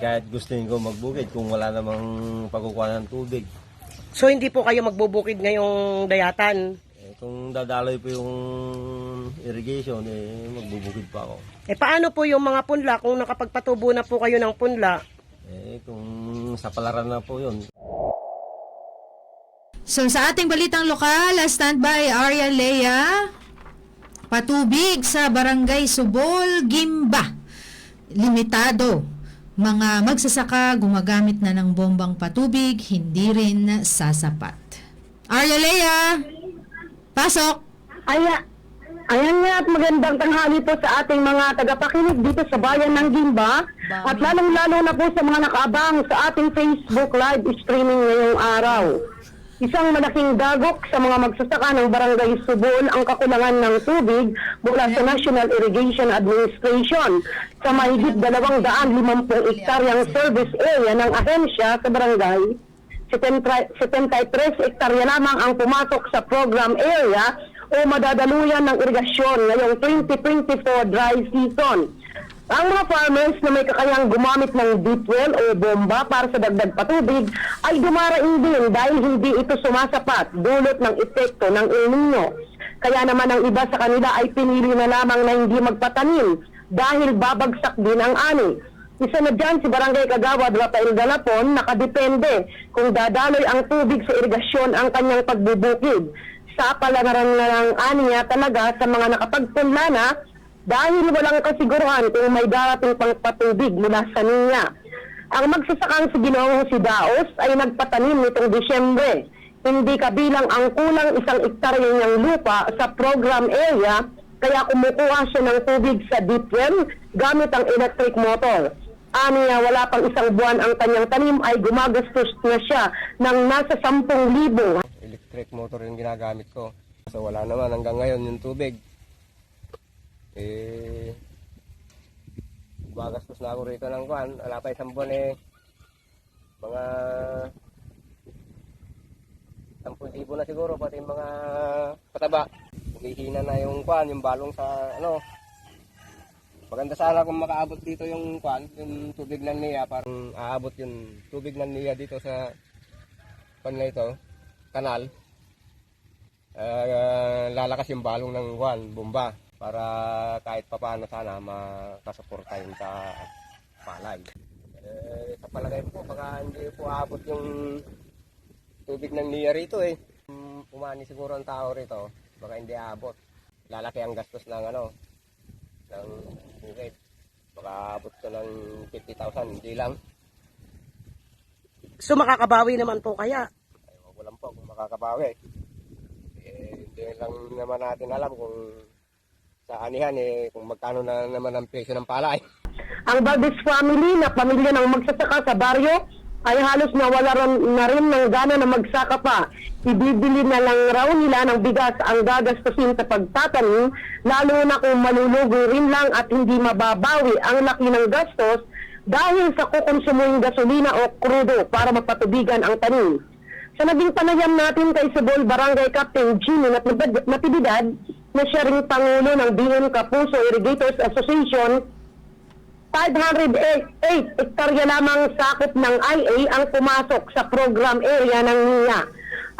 kahit gustuin ko magbukid kung wala namang pagkukuha ng tubig. So hindi po kayo magbubukid ngayong dayatan. Eh, kung dadaloy po yung irrigation, eh, magbubukid pa ako. Eh paano po yung mga punla kung nakapagpatubo na po kayo ng punla? Eh, kung sa palaran na po yun, So sa ating balitang lokal, standby Arya Lea, patubig sa Barangay Subol, Gimba. Limitado. Mga magsasaka gumagamit na ng bombang patubig, hindi rin sasapat. Arya Lea, pasok! Aya, ayan nga at magandang tanghali po sa ating mga tagapakinig dito sa bayan ng Gimba at lalong-lalo na po sa mga nakaabang sa ating Facebook live streaming ngayong araw. Isang malaking dagok sa mga magsasaka ng Barangay Subol ang kakulangan ng tubig mula sa National Irrigation Administration sa mahigit 250 hektaryang service area ng ahensya sa barangay 73 hektarya lamang ang pumasok sa program area o madadaluyan ng irigasyon ngayong 2024 dry season. Ang mga farmers na may kakayang gumamit ng deep well o bomba para sa dagdag patubig ay dumaraing din dahil hindi ito sumasapat dulot ng epekto ng El Nino. Kaya naman ang iba sa kanila ay pinili na lamang na hindi magpatanim dahil babagsak din ang ani. Isa na dyan si Barangay Kagawad Rafael Galapon nakadepende kung dadaloy ang tubig sa irigasyon ang kanyang pagbubukid. Sa palagaran na ng aniya talaga sa mga nakapagpunla na dahil walang kasiguruhan kung may darating pang patubig mula sa niya. Ang magsasakang si Ginoong si Daos ay nagpatanim nitong Disyembre. Hindi kabilang ang kulang isang ektarya niyang lupa sa program area kaya kumukuha siya ng tubig sa deep well gamit ang electric motor. Aniya wala pang isang buwan ang kanyang tanim ay gumagastos na siya ng nasa 10,000 electric motor yung ginagamit ko. So wala naman hanggang ngayon yung tubig. Eh, gagastos na ako rito ng kwan. Wala pa isang buwan eh. Mga 10,000 na siguro pati mga pataba. Humihina na yung kwan, yung balong sa ano. Maganda sana kung makaabot dito yung kwan, yung tubig ng niya. Parang aabot yung tubig ng niya dito sa kwan na ito, kanal. Ah, lalakas yung balong ng kwan, bomba. Para kahit papaano sana makasuporta yun sa palay. Eh, sa palagay po, baka hindi po aabot yung tubig ng niya rito eh. Um, Umani siguro ang tao rito, baka hindi aabot. Lalaki ang gastos ng ano, ng bukid. Baka abot ko ng 50,000, hindi lang. So makakabawi naman po kaya. Ay, lang po kung makakabawi. Eh, hindi lang naman natin alam kung sa anihan eh, kung magkano na naman ang presyo ng palay. Ang Valdez family na pamilya ng magsasaka sa baryo ay halos nawala rin, na rin ng gana na magsaka pa. Ibibili na lang raw nila ng bigas ang gagastusin sa pagtatanim, lalo na kung malulugo rin lang at hindi mababawi ang laki ng gastos dahil sa kukonsumuing gasolina o krudo para mapatubigan ang tanim. Sa naging panayam natin kay Subol Barangay Captain Jimmy Natividad na siya ring Pangulo ng Bingon Kapuso Irrigators Association 508 hektarya lamang sakop ng IA ang pumasok sa program area ng NIA.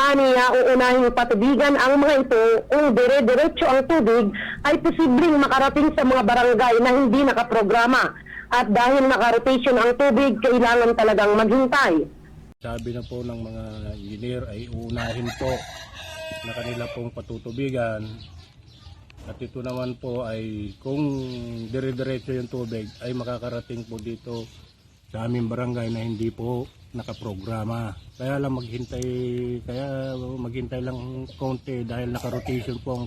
Aniya, uunahing patubigan ang mga ito kung dire-diretso ang tubig ay posibleng makarating sa mga barangay na hindi nakaprograma. At dahil nakarotation ang tubig, kailangan talagang maghintay. Sabi na po ng mga engineer ay unahin po na kanila pong patutubigan. At ito naman po ay kung dire-diretso yung tubig ay makakarating po dito sa aming barangay na hindi po nakaprograma. Kaya lang maghintay, kaya maghintay lang konti dahil naka-rotation po ang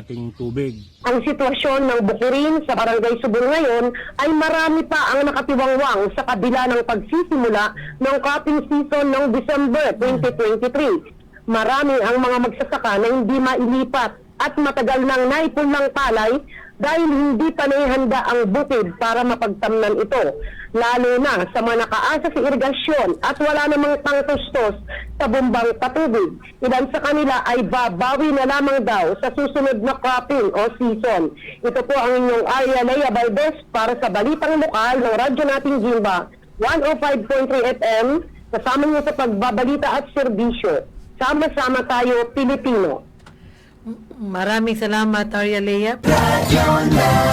ating tubig. Ang sitwasyon ng Bukirin sa Barangay Subol ngayon ay marami pa ang nakatiwangwang sa kabila ng pagsisimula ng cropping season ng December 2023. Marami ang mga magsasaka na hindi mailipat at matagal nang naipon ng palay dahil hindi pa naihanda ang bukid para mapagtamnan ito. Lalo na sa mga nakaasa sa irigasyon at wala namang pangtustos sa bumbang patubig. Ilan sa kanila ay babawi na lamang daw sa susunod na cropping o season. Ito po ang inyong Arya Lea Valdez para sa Balitang Lokal ng Radyo Nating Gimba, 105.3 FM, kasama niyo sa pagbabalita at serbisyo. Sama-sama tayo, Pilipino. Maraming salamat, Arya Lea. Radyo natin